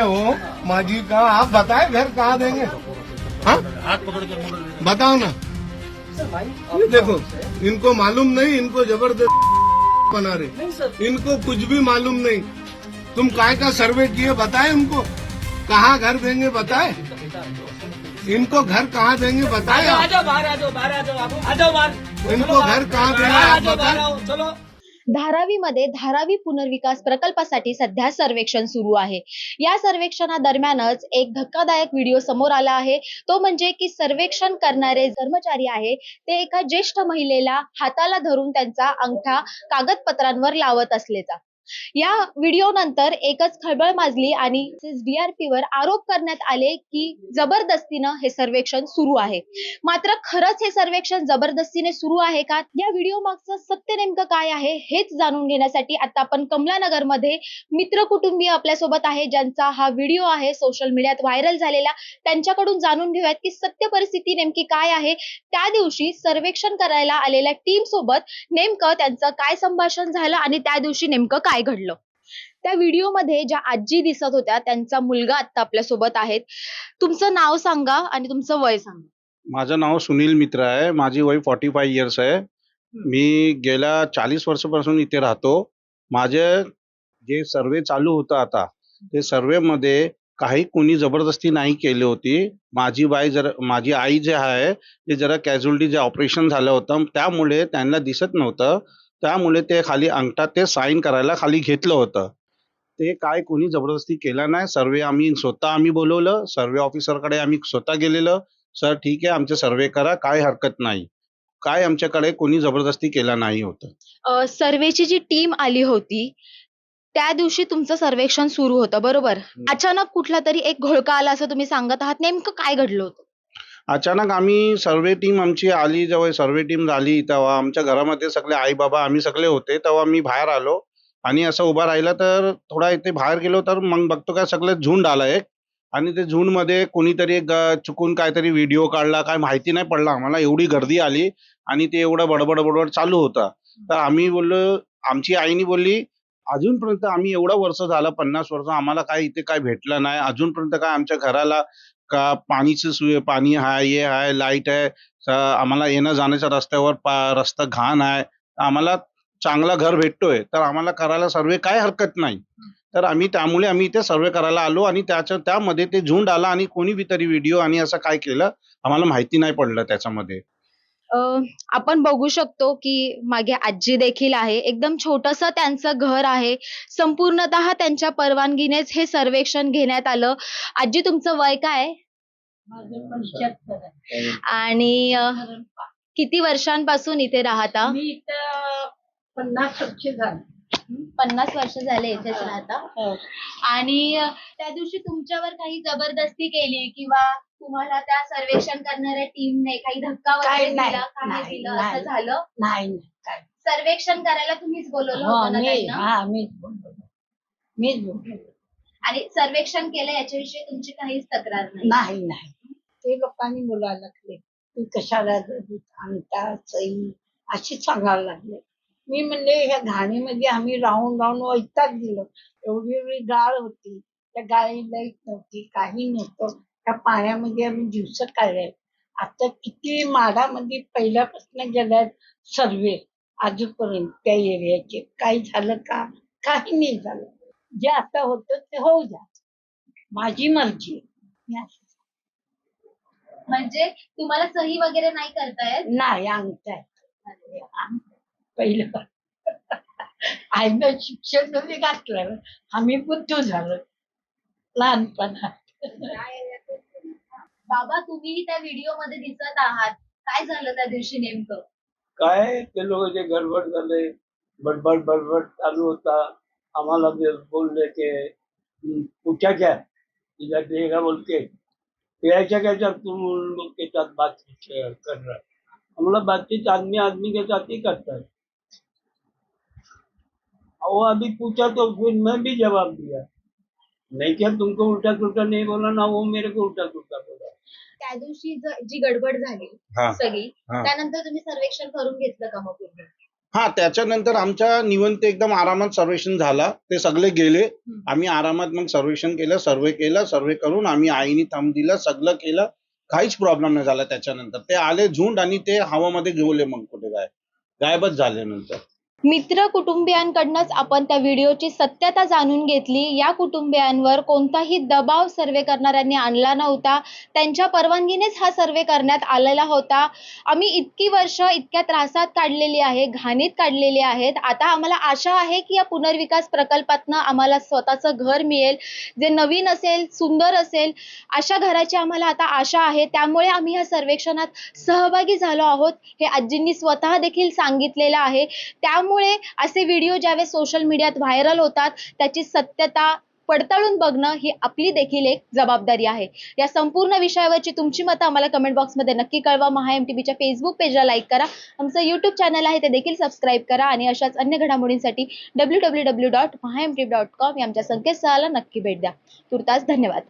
हो माजी का आप बताए घर कहाँ देंगे? हाँ? बताओ ना। ये देखो इनको मालूम नहीं इनको ज़बरदस्त बना रहे। इनको कुछ भी मालूम नहीं। तुम काय का सर्वे किए बताए उनको। कहाँ घर देंगे बताए। इनको घर कहाँ देंगे बताए आ जाओ बाहर आ जाओ बाहर आ जाओ आ जाओ बाहर। इनको घर कहाँ देंगे आप बताए। धारावीमध्ये धारावी पुनर्विकास प्रकल्पासाठी सध्या सर्वेक्षण सुरू आहे. या सर्वेक्षणादरम्यानच एक धक्कादायक व्हिडिओ समोर आला आहे. तो म्हणजे की सर्वेक्षण करणारे कर्मचारी आहे ते एका ज्येष्ठ महिलेला हाताला धरून त्यांचा अंगठा कागदपत्रांवर लावत असल्याचा या व्हिडिओ नंतर एकच खळबळ माजली आणि डीआरपी वर आरोप करण्यात आले की जबरदस्तीनं हे सर्वेक्षण सुरू आहे. मात्र खरंच हे सर्वेक्षण जबरदस्तीने सुरू आहे का? या व्हिडिओ मागचं सत्य नेमकं काय आहे हेच जाणून घेण्यासाठी आता आपण कमलानगरमध्ये मित्र कुटुंबीय आपल्यासोबत आहे ज्यांचा हा व्हिडिओ आहे सोशल मीडियात व्हायरल झालेला. त्यांच्याकडून जाणून घेऊयात की सत्य परिस्थिती नेमकी काय आहे. त्या दिवशी सर्वेक्षण करायला आलेल्या टीम सोबत नेमकं त्यांचं काय संभाषण झालं आणि त्या दिवशी नेमकं काय घडलं? त्या व्हिडिओमध्ये ज्या आजी दिसत होत्या त्यांचा मुलगा आता आपल्यासोबत आहेत तुमचं नाव सांगा आणि तुमचं वय सांगा. माझं नाव सुनील मित्र आहे. माझी वय फॉर्टी फाय इयर्स आहे मी गेल्या चाळीस वर्षापासून इथे राहतो. माझे जे सर्वे चालू होतं आता ते सर्वेमध्ये काही कोणी जबरदस्ती नाही केली होती. माझी बाई जर माझी आई जे आहे ते जरा कॅज्युअलिटी जे ऑपरेशन झालं होतं त्यामुळे त्यांना दिसत नव्हतं. त्यामुळे ते खाली अंगठा ते साईन करायला खाली घेतलं होतं. ते काय कोणी जबरदस्ती केलं नाही. सर्वे आम्ही स्वतः आम्ही बोलवलं. सर्वे ऑफिसरकडे आम्ही स्वतः गेलेलं. सर ठीक आहे आमचे सर्वे करा. काय हरकत नाही. काय आमच्याकडे कोणी जबरदस्ती केला नाही होतं. सर्वेची जी टीम आली होती त्या दिवशी तुमचं सर्वेक्षण सुरू होतं बरोबर? अचानक कुठला तरी एक घोळका आला असं तुम्ही सांगत आहात. नेमकं काय घडलं होतं? अचानक आम्ही सर्वे टीम आमची आली जेव्हा सर्वे टीम झाली तेव्हा आमच्या घरामध्ये सगळे आई बाबा आम्ही सगळे होते तेव्हा मी बाहेर आलो. आणि असं उभा राहिला तर थोडा इथे बाहेर गेलो तर मग बघतो काय सगळे झुंड आला एक. आणि ते झुंडमध्ये कोणीतरी एक चुकून काहीतरी व्हिडिओ काढला काय माहिती नाही पडला. आम्हाला एवढी गर्दी आली आणि ते एवढं बडबड बडबड चालू होता. तर आम्ही बोललो आमची आईनी बोलली अजूनपर्यंत आम्ही एवढं वर्ष झालं पन्नास वर्ष आम्हाला काय इथे काय भेटलं नाही. अजूनपर्यंत काय आमच्या घराला का पाणीची सुय पाणी आहे हे आहे लाइट आहे आम्हाला येणं जाण्याच्या रस्त्यावर रस्ता घाण आहे. आम्हाला चांगला घर भेटतोय तर आम्हाला करायला सर्वे काय हरकत नाही. तर आम्ही त्यामुळे आम्ही इथे सर्वे करायला आलो आणि त्याच्या त्यामध्ये ते झुंड आला आणि कोणी बी तरी व्हिडिओ आणि असं काय केलं आम्हाला माहिती नाही पडलं त्याच्यामध्ये. आपण बघू शकतो की मागे आजी देखील आहे. एकदम छोटस त्यांचं घर आहे. संपूर्णतः त्यांच्या परवानगीनेच हे सर्वेक्षण घेण्यात आलं. आजी तुमचं वय काय आहे? माझं पंच्याहत्तर आहे. आणि किती वर्षांपासून इथे राहता? मी इथं पन्नास वर्ष झाली. पन्नास वर्ष झाले इथेच राहता? हो. आणि त्या दिवशी तुमच्यावर काही जबरदस्ती केली किंवा तुम्हाला त्या सर्वेक्षण करणाऱ्या टीमने काही धक्का वगैरे काही नाही, दिला काही नाही, दिलं नाही. असं झालं? नाही नाही. काय? सर्वेक्षण करायला तुम्हीच बोलवलं हो होतं ना मी त्यांना? हा मीच आणि सर्वेक्षण केलं याच्याविषयी तुमची काहीच तक्रार नाही. नाही ते लोकांनी बोलायला लागले. तू कशाला आणता सई अशी सांगायला लागले. मी म्हणले ह्या घाणीमध्ये आम्ही राहून राहून वैताग दिलं एवढी एवढी गाळ होती. त्या गाळी लाइट नव्हती काही नव्हतं. त्या पाण्यामध्ये आम्ही दिवस काढले आता किती माडामध्ये पहिल्यापासून गेल्यात सर्वे. अजूनपर्यंत त्या एरियाचे. काही झालं का? काही नाही झालं. जे आता होतं ते होऊ द्या. माझी मर्जी. म्हणजे तुम्हाला सही वगैरे नाही करतायत नाही अंगठा पहिलं आईनं शिक्षणमध्ये घातलं? आम्ही बुद्धू झालो. लहानपणात बाबा तुम्ही त्या व्हिडिओमध्ये दिसत आहात. काय झालं त्या दिवशी नेमकं? काय? ते लोक जे गडबड झाले बडबड बडबड चालू होता. आम्हाला ते बोलले की "हम्म, पूछा क्या तिला ते का बोलते यायच्या क्या तुम लोग के साथ बातचीत कर रहा है हम लोग बातचीत आदमी आदमी के साथ ही करता है वो अभी पूछा तो फिर मैं भी जवाब दिया नहीं क्या तुमको उल्टा सुल्टा नहीं बोला ना वो मेरे को उल्टा सुल्टा बोला. त्या दिवशी ज- जी गडबड झाली हा. सगळी हा. त्यानंतर तुम्ही सर्वेक्षण करून घेतलं का मग पूर्ण? हा त्याच्यानंतर आमच्या निवंत एकदम आरामात सर्वेक्षण झाला. ते सगळे गेले. आम्ही आरामात मग सर्वेक्षण केलं सर्वे केलं सर्वे करून आम्ही आईनी थंब दिलं सगळं केलं. काहीच प्रॉब्लेम नाही झाला त्याच्यानंतर. ते आले झुंड आणि ते हवामध्ये गेले मग कुठे काय गायबच झाले नंतर मित्र कुटुंबियांकडनंच आपण त्या व्हिडिओची सत्यता जाणून घेतली. या कुटुंबियांवर कोणताही दबाव सर्वे करणाऱ्यांनी आणला नव्हता. त्यांच्या परवानगीनेच हा सर्वे करण्यात आलेला होता. आम्ही इतकी वर्ष इतक्या त्रासात काढलेली आहे घाणीत काढलेली आहेत. आता आम्हाला आशा आहे की या पुनर्विकास प्रकल्पातनं आम्हाला स्वतःचं घर मिळेल. जे नवीन असेल सुंदर असेल अशा घराची आम्हाला आता आशा आहे. त्यामुळे आम्ही या सर्वेक्षणात सहभागी झालो आहोत. हे आजींनी स्वतः देखील सांगितलेलं आहे. त्यामुळे असे व्हिडिओ ज्यावेळेस सोशल मीडियात व्हायरल होतात त्याची सत्यता पडताळून बघणं ही आपली देखील एक जबाबदारी आहे. या संपूर्ण विषयावरची तुमची मतं आम्हाला कमेंट बॉक्समध्ये नक्की कळवा. महा एम टी व्हीच्या फेसबुक पेजला लाईक करा. आमचं यूट्यूब चॅनल आहे ते देखील सबस्क्राईब करा आणि अशाच अन्य घडामोडींसाठी W W W dot Maha M T dot com या आमच्या संकेतस्थळाला नक्की भेट द्या. तुर्तास धन्यवाद.